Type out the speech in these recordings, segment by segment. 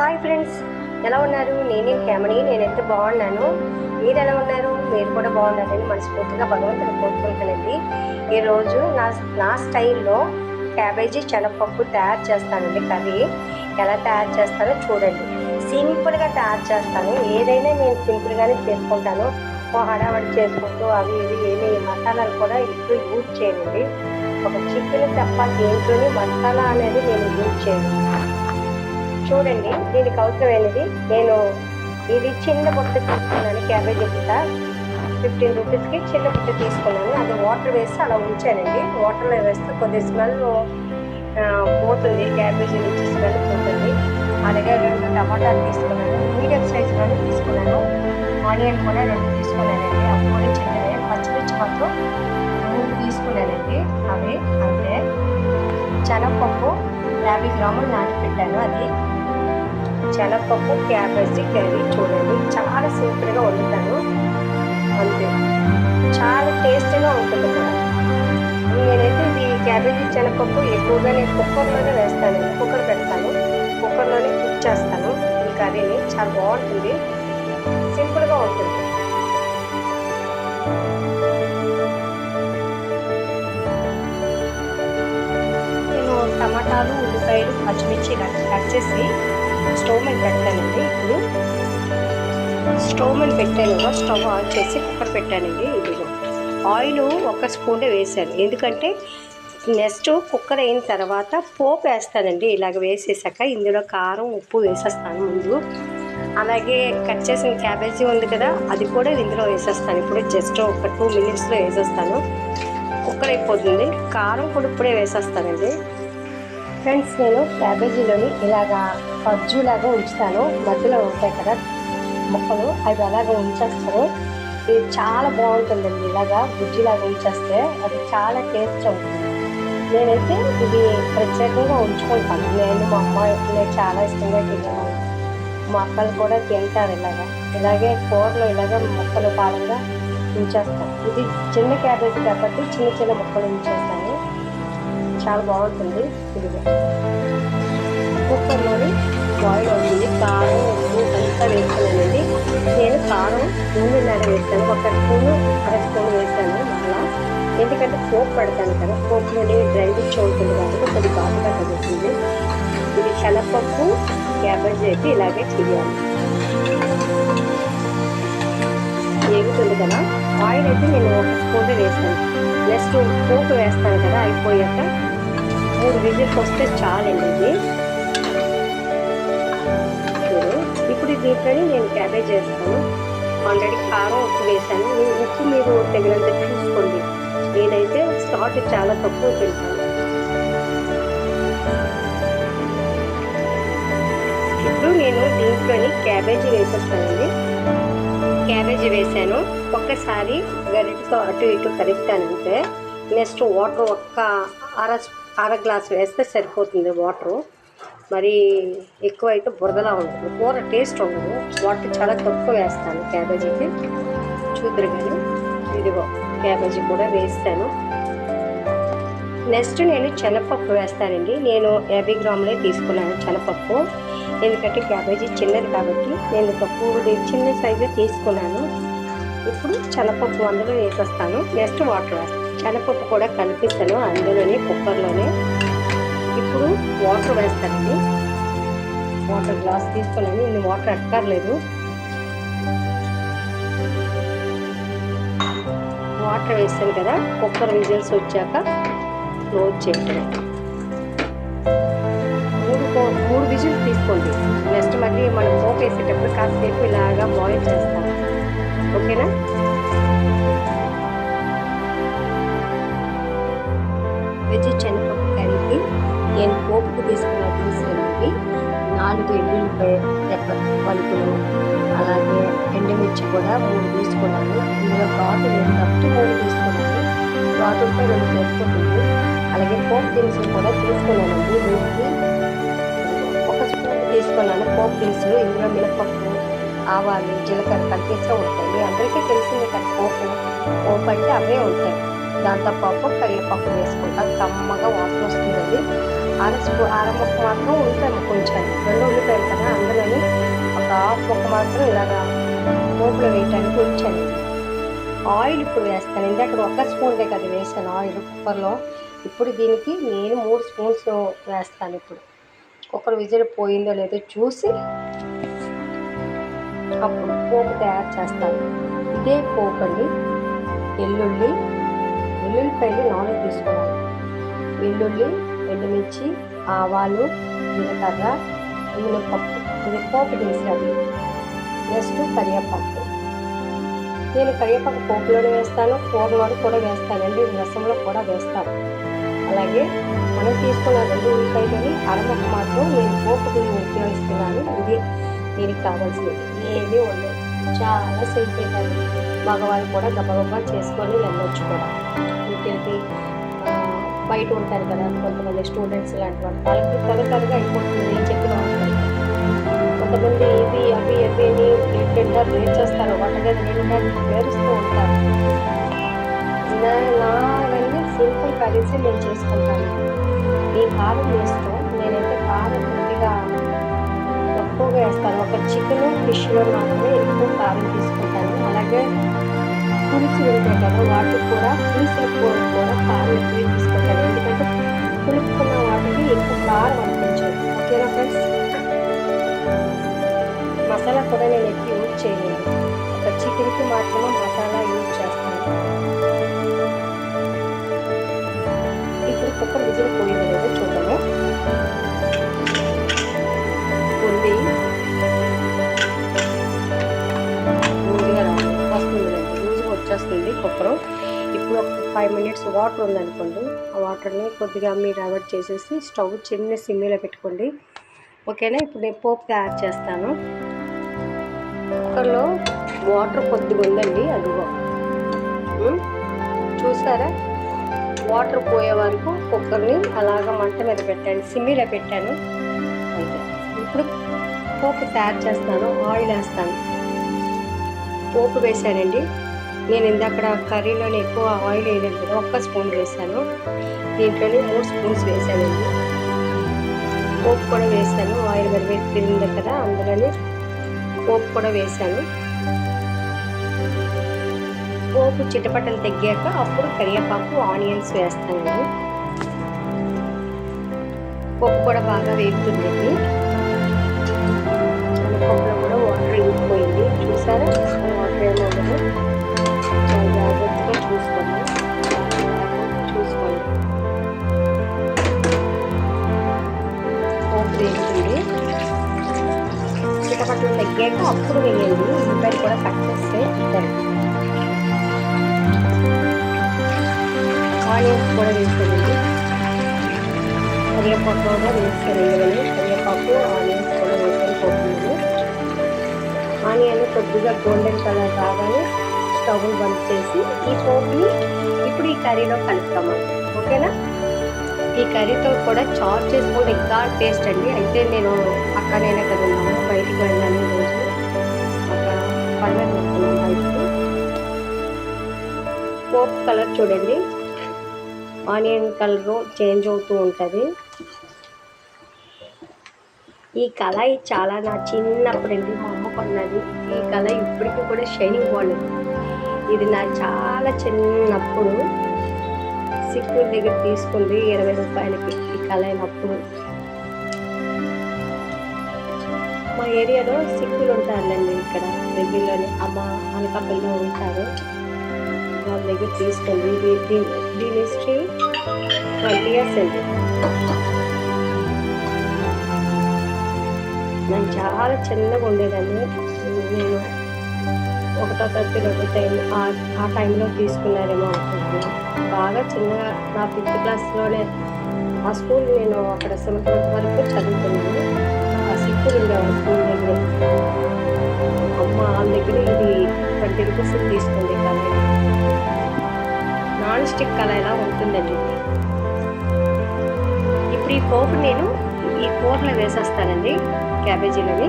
Hi friends ఎలా ఉన్నారు? నేనే క్యామని నేనైతే బాగున్నాను. మీరు ఎలా ఉన్నారు? మీరు కూడా బాగున్నారని మనస్ఫూర్తిగా భగవంతుని కోరుకుంటానండి ఈరోజు నా నా స్టైల్లో క్యాబేజీ శనగపప్పు తయారు చేస్తానండి కర్రీ. ఎలా తయారు చేస్తానో చూడండి. సింపుల్గా తయారు చేస్తాను. ఏదైనా నేను సింపుల్గానే చేసుకుంటాను. ఓ హడావడి చేసుకుంటూ అవి ఇవి ఏమి మసాలాలు కూడా ఎక్కువ యూజ్ చేయండి ఒక చికెన్ తప్ప దేంట్లోని మసాలా అనేది నేను యూజ్ చేయను. చూడండి దీనికి అవసరమైనది. నేను ఇది చిన్న బుట్ట తీసుకున్నాను క్యాబేజీ బుట్ట. ఫిఫ్టీన్ రూపీస్కి చిన్న బుట్ట తీసుకున్నాను. అది వాటర్ వేసి అలా ఉంచానండి. వాటర్లో వేస్తే కొద్ది స్మెల్ పోతుంది. క్యాబేజీ నుంచి స్మెల్ పోతుంది. అలాగే రెండు టమాటాలు తీసుకున్నాను. మీడియం సైజులోనే తీసుకున్నాను. ఆనియన్ కూడా రెండు తీసుకున్నానండి. అవి కూడా పచ్చిమిర్చి మాత్రం మూడు తీసుకున్నానండి. అవి అంతే శనగపప్పు యాభై గ్రాములు నానబెట్టాను. అది శనగపప్పు క్యాబేజీ కర్రీ చూడండి. చాలా సింపుల్గా వండుతాను అంతే. చాలా టేస్టీగా ఉంటుంది కూడా నేనైతే ఇది క్యాబేజీ శనగపప్పు ఎక్కువగా నేను కుక్కర్లోనే వేస్తాను. కుక్కర్ పెడతాను. కుక్కర్లోనే కుక్ చేస్తాను. ఈ కర్రీని చాలా బాగుంటుంది. సింపుల్గా ఉంటుంది. నేను టమాటాలు ఉల్లిపాయలు పచ్చిమిర్చి కట్ చేసి స్టవ్ మీద పెట్టానండి. ఇప్పుడు స్టవ్ మీద పెట్టాను స్టవ్ ఆన్ చేసి కుక్కర్ పెట్టానండి ఇదిగో ఆయిల్ ఒక స్పూనే వేసాను ఎందుకంటే నెక్స్ట్ కుక్కర్ అయిన తర్వాత పోపు వేస్తానండి. ఇలాగ వేసేసాక ఇందులో కారం ఉప్పు వేసేస్తాను ముందు. అలాగే కట్ చేసిన క్యాబేజీ ఉంది కదా అది కూడా ఇందులో వేసేస్తాను. ఇప్పుడు జస్ట్ ఒక టూ మినిట్స్లో వేసేస్తాను. కుక్కర్ అయిపోతుంది. కారం కూడా ఇప్పుడే వేసేస్తానండి. ఫ్రెండ్స్ నేను క్యాబేజీలోని ఇలాగా పజ్జులాగా ఉంచుతాను. మధ్యలో ఉంటాయి కదా మొక్కలు అవి అలాగా ఉంచేస్తాను. ఇది చాలా బాగుంటుందండి ఇలాగా గుజ్జులాగా ఉంచేస్తే అది చాలా టేస్ట్ అవుతుంది. నేనైతే ఇది ప్రత్యేకంగా ఉంచుకుంటాను. నేను మా అమ్మ నేను చాలా ఇష్టంగా తింటాను మా అక్కలు కూడా తింటారు ఇలాగా. ఇలాగే కూరలో ఇలాగ మొక్కలు పాలంగా ఉంచేస్తాను. ఇది చిన్న క్యాబేజ్ కాబట్టి చిన్న చిన్న మొక్కలు ఉంచేస్తాను. చాలా బాగుంటుంది. ఇదిగో కుక్కర్లోని బాయిల్ అవుతుంది. కారం ఉప్పు అంతా వేసుకున్నానండి. నేను కారం మూడున్నర వేస్తాను. ఒక స్పూను అర స్పూన్ వేస్తాను మళ్ళా ఎందుకంటే పోపు పడతాను కదా. పోపులోని డ్రై రుచి ఉంటుంది కాబట్టి కొద్ది ఘాటుగా తగ్గుతుంది ఇది శనగపప్పు క్యాబేజ్ అయితే ఇలాగే చేయాలి. ఏగుతుంది కదా. ఆయిల్ అయితే నేను ఒక స్పూన్ వేస్తాను. నెక్స్ట్ పోపు వేస్తాను కదా. అయిపోయాక మూడు విజిల్స్ వస్తే చాలండి ఇది. ఇప్పుడు దీంట్లోని నేను క్యాబేజ్ వేస్తాను ఆల్రెడీ కారం ఉప్పు వేసాను నేను ఉప్పు మీరు తగినంత చూసుకోండి. నేనైతే సాల్ట్ చాలా తక్కువ తింటాను. ఇప్పుడు నేను దీంట్లోని క్యాబేజీ వేసేస్తానండి. క్యాబేజీ వేసాను ఒక్కసారి గరిటతో అటు ఇటు కలుపుతానంటే నెక్స్ట్ వాటర్ ఒక్క అర అర గ్లాస్ వేస్తే సరిపోతుంది వాటరు. మరి ఎక్కువ అయితే బురదలా ఉంటుంది. కూర టేస్ట్ ఉండదు. వాటర్ చాలా తక్కువ వేస్తాను క్యాబేజీకి. చూద్దరు కానీ ఇదిగో క్యాబేజీ కూడా వేస్తాను. నెక్స్ట్ నేను శనగపప్పు వేస్తానండి. నేను యాభై గ్రాములే తీసుకున్నాను శనగపప్పు. ఎందుకంటే క్యాబేజీ చిన్నది కాబట్టి నేను తక్కువ చిన్న సైజు తీసుకున్నాను. ఇప్పుడు శనగపప్పు అందులో వేసేస్తాను. నెక్స్ట్ వాటర్ వేస్తాను. శనగపప్పు కూడా కలిపిస్తాను అందులోనే కుక్కర్లోనే. ఇప్పుడు వాటర్ వేస్తానండి. వాటర్ గ్లాస్ తీసుకున్నాను ఇన్ని వాటర్ అక్కర్లేదు. వాటర్ వేస్తాను కదా కుక్కర్ విజిల్స్ వచ్చాక క్లోజ్ చేయటం మూడు మూడు విజిల్స్ తీసుకోండి. నెక్స్ట్ మళ్ళీ మనం పోపు వేసేటప్పుడు కాసేపు ఇలాగా బాయిల్ చేస్తాం ఓకేనా? వెజ్ శనగపప్పు కర్రీకి నేను పోపుకు తీసుకున్న తీసుకున్నవి నాలుగు ఎల్లుల్లిపాయ పలుకులు. అలాగే ఎండుమిర్చి కూడా మూడు తీసుకున్నాను. ఇందులో ఘాటు నేను తప్పు మూడు తీసుకున్నాను. ఘాటు ఉంటే రెండు సరిపోతుంది అలాగే పోపు దినుసులు కూడా తీసుకున్నానండి దీనికి ఒక స్పూన్ తీసుకున్నాను. పోపు దినుసులు ఇందులో మినపప్పు ఆవాలు జీలకర్ర కలిపేసే ఉంటాయి. అందరికీ తెలిసింది కదా పోపు పోపు అంటే అవే ఉంటాయి. దాంతోపాటు కరివేపాకు వేసుకుంటాం కమ్మగా వాసన వస్తుందండి. అర స్పూ అర ముక్క మాత్రం ఉంటాయి కొంచెం రెండు ఉల్లిపాయలు కదా అందులో అందులోని ఒక హాఫ్ ముక్క మాత్రం ఇలాగా మూపులో వేయటానికి ఉంచండి. ఆయిల్ ఇప్పుడు వేస్తాను. ఇందాక ఒక స్పూన్దే కదా వేసాను ఆయిల్ కుక్కర్లో. ఇప్పుడు దీనికి నేను మూడు స్పూన్స్ వేస్తాను ఇప్పుడు. కుక్కర్ విజిల్ పోయిందో లేదో చూసి అప్పుడు పోపు తయారు చేస్తాను. ఇదే పోపు అండి. వెల్లుల్లి వెల్లుల్లిపాయలు నాలుగు తీసుకోవాలి. వెల్లుల్లి ఎండుమిర్చి ఆవాలు జీలకర్ర మినపప్పు ఇది పోపు వేసాను నెక్స్ట్ కరివేపాకు. నేను కరివేపాకు పోపులోనే వేస్తాను కూరలోని కూడా వేస్తానండి రసంలో కూడా వేస్తాను. అలాగే మనం తీసుకున్న రెండు ఉల్లిపాయలని అరముక్క మాత్రం నేను పోపుకు ఉపయోగిస్తున్నాను ఇది దీనికి కావాల్సింది ఏమీ ఉండదు చాలా సింపుల్ మగవాళ్ళు కూడా గబగబా చేసుకొని వెళ్ళొచ్చు కూడా. ఇంటికి బయట ఉంటారు కదా కొంతమంది స్టూడెంట్స్ లాంటి వాళ్ళు. వాళ్ళకి త్వర త్వరగా అయిపోతుంది నేను చెప్పిన కొంతమంది ఇవి అవి అవి అని ప్లేట్ వేరు చేస్తారు వంటగది నిండా వేరుస్తూ ఉంటారు నా నావన్నీ సింపుల్ కర్రీస్ నేను చేసుకుంటాను. ఈ కారం వేస్తూ నేనైతే కారం కొద్దిగా తక్కువగా వేస్తాను. ఒక చికెన్ ఫిష్లో మాత్రమే ఎక్కువ కారం తీసుకుంటాను. అలాగే పులిచి ఉంటాయి కదా వాటికి కూడా పులుసు కూర కూడా కారం ఎక్కువ తీసుకుంటాను ఎందుకంటే పులుపుకున్న వాటికి ఎక్కువ కారం అనిపించదు. ఓకేనా ఫ్రెండ్స్? మసాలా కూడా నేను ఎక్కువ యూజ్ చేయలేదు ఒక చికెన్కి మాత్రమే మసాలా యూజ్ చేస్తాను. ఇప్పుడు కుక్కర్ విజిల్ వాటర్ ఉందనుకోండి ఆ వాటర్ని కొద్దిగా మీరు అవాయిడ్ చేసేసి స్టవ్ చిన్న సిమ్మిలో పెట్టుకోండి. ఓకేనా? ఇప్పుడు నేను పోపు తయారు చేస్తాను. కుక్కర్లో వాటర్ కొద్దిగా ఉందండి అదిగో. చూసారా? వాటర్ పోయే వరకు కుక్కర్ని అలాగ మంట మీద పెట్టాను సిమ్మిలో పెట్టాను. ఇప్పుడు పోపు తయారు చేస్తాను ఆయిల్ వేస్తాను. పోపు వేసానండి నేను ఇందాక కర్రీలోనే ఎక్కువ ఆయిల్ వేయలేదు. కదా ఒక్క స్పూన్ వేసాను దీంట్లోనే మూడు స్పూన్స్ వేసానండి పోపు కూడా వేసాను ఆయిల్ మరి కదా అందులోనే పోపు కూడా వేసాను పోపు చిటపటలు తగ్గాక అప్పుడు కరివేపాకు ఆనియన్స్ వేస్తాను పప్పు కూడా బాగా వేగుతుందండి చిటపట్లు అప్పుడు వేయండి ఉల్లిపాయలు కూడా కట్ చేస్తే సరిపోతుంది ఆనియన్స్ కూడా వేసుకోండి కరివేపాకు కూడా వేసుకోవాలి కరివేపాకు ఆనియన్స్ కూడా వేసాను పోతుంది ఆనియన్ కొద్దిగా గోల్డెన్ కలర్ రాగానే స్టవ్ బంద్ చేసి ఈ పోపుని ఇప్పుడు ఈ కర్రీలో కలుపుతామండి ఓకేనా? ఈ కర్రీతో కూడా చాప్ చేసుకుంటే ఇంకా టేస్ట్ అండి. అయితే నేను అక్కడైనా కదా బయటికి వెళ్ళాను ఈరోజు అక్కడ కలర్ చూడండి. ఆనియన్ కలర్ చేంజ్ అవుతూ ఉంటుంది. ఈ కళాయి చాలా నా చిన్నప్పుడు అండి మా అమ్మ కొన్నది. ఈ కళాయి ఇప్పటికీ కూడా షైనింగ్ బాగుంది ఇది నా చాలా చిన్నప్పుడు. సిక్కుల దగ్గర తీసుకుంది ఇరవై రూపాయలకి ఈ కళాయి ఏరియాలో సిక్కులు ఉంటారులేండి ఇక్కడ దగ్గరలోనే. అమ్మ అనకాపల్లిలో ఉంటారు. వాళ్ళ దగ్గర తీసుకోండి దీని దీని హిస్టరీ ట్వంటీ ఇయర్స్ అండి. నేను చాలా చిన్నగా ఉండేదాన్ని. నేను ఒకటో తరగతి రెండో టైం ఆ- టైంలో తీసుకున్నారేమో అనుకుంటున్నాను. బాగా చిన్నగా నా ఫిఫ్త్ క్లాస్లోనే ఆ స్కూల్ నేను అక్కడ సెవెంత్ వరకు చదువుకున్నాను. ఆ సిక్కులు ఉండేవాళ్ళు. అమ్మ వాళ్ళ దగ్గర ఇది ట్వంటీ రూపీస్ తీసుకుంది కళాయి నాన్ స్టిక్ కళాయిలా ఉంటుందండి? ఇప్పుడు ఈ పోపు నేను ఈ కూరలో వేసేస్తానండి క్యాబేజీలని.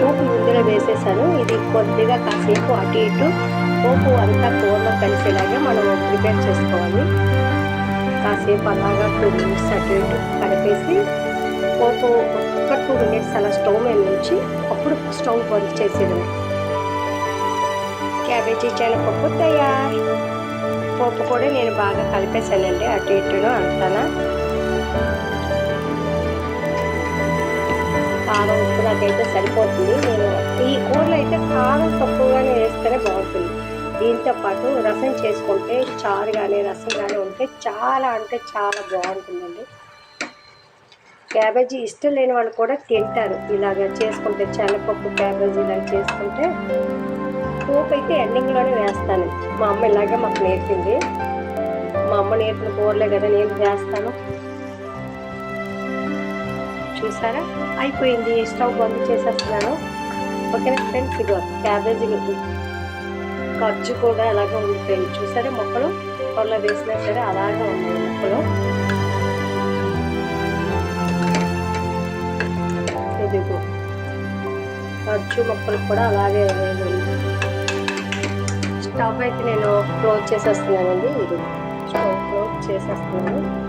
పోపు ముందుగా వేసేసాను. ఇది కొద్దిగా కాసేపు అటు ఇటు పోపు అంతా కూరలో కలిసేలాగా మనం ప్రిపేర్ చేసుకోవాలి. కాసేపు అలాగా టూ మినిట్స్ అటు ఇటు కలిపేసి పోపు ఒక్క టూ మినిట్స్ అలా స్టవ్ మీద ఉంచి అప్పుడు స్టవ్ బంద్ చేసేది క్యాబేజీ శనగపప్పు తయార్. పప్పు కూడా నేను బాగా కలిపేసానండి అటు ఇటును అంతానా. కారం ఉప్పు నాకైతే సరిపోతుంది. నేను ఈ కూరలో అయితే కారం తక్కువగానే వేస్తేనే బాగుంటుంది. దీంతో పాటు రసం చేసుకుంటే చారు కానీ రసం కానీ ఉంటే చాలా అంటే చాలా బాగుంటుందండి. క్యాబేజీ ఇష్టం లేని వాళ్ళు కూడా తింటారు. ఇలాగ చేసుకుంటే శనగపప్పు క్యాబేజీ ఇలా చేసుకుంటే పోపు అయితే ఎండింగ్లోనే వేస్తాను. మా అమ్మ ఇలాగే మాకు నేర్పింది. మా అమ్మ నేర్పిన కూరలే కదా నేను వేస్తాను. చూసారా? అయిపోయింది. స్టవ్ బంద్ చేసేస్తున్నాను. ఓకేనా ఫ్రెండ్స్? ఇదిగో క్యాబేజీ ఖర్చు కూడా అలాగే ఉండిపోయింది. చూసారా మొక్కలు? పొల్ల వేసినా సరే అలాగే ఉన్నాయి మొక్కలు. ఖర్చు మొక్కలు కూడా అలాగే ఉంది స్టవ్ అయితే నేను క్లోజ్ చేసేస్తున్నానండి. ఇది. స్టవ్ క్లోజ్ చేసేస్తున్నాను.